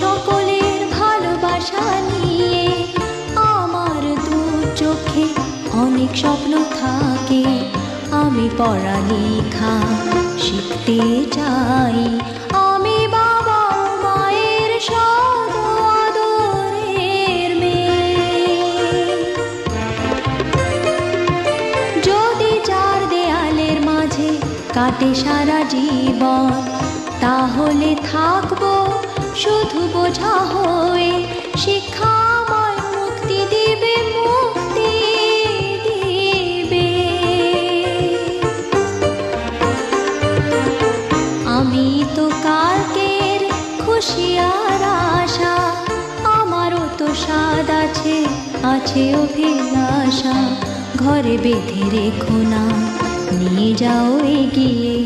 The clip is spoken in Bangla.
সকলের ভালোবাসা নিয়ে আমার দু চোখে অনেক স্বপ্ন থাকে। আমি পড়ালেখা শিখতে চাই। আমি বাবা মায়ের সদরের মেয়ে। যদি চার দেয়ালের মাঝে কাটে সারা জীবন, তাহলে থাকব শুধু বোঝা হয়ে শিক্ষা আমায় মুক্তি দিবে মুক্তি দিবে। আমি তো কালকের খুশি আর আশা, আমারও তো স্বাদ আছে আছে অভিলাষা। ঘরে বেঁধে রেখো না, নিয়ে যাও এগিয়ে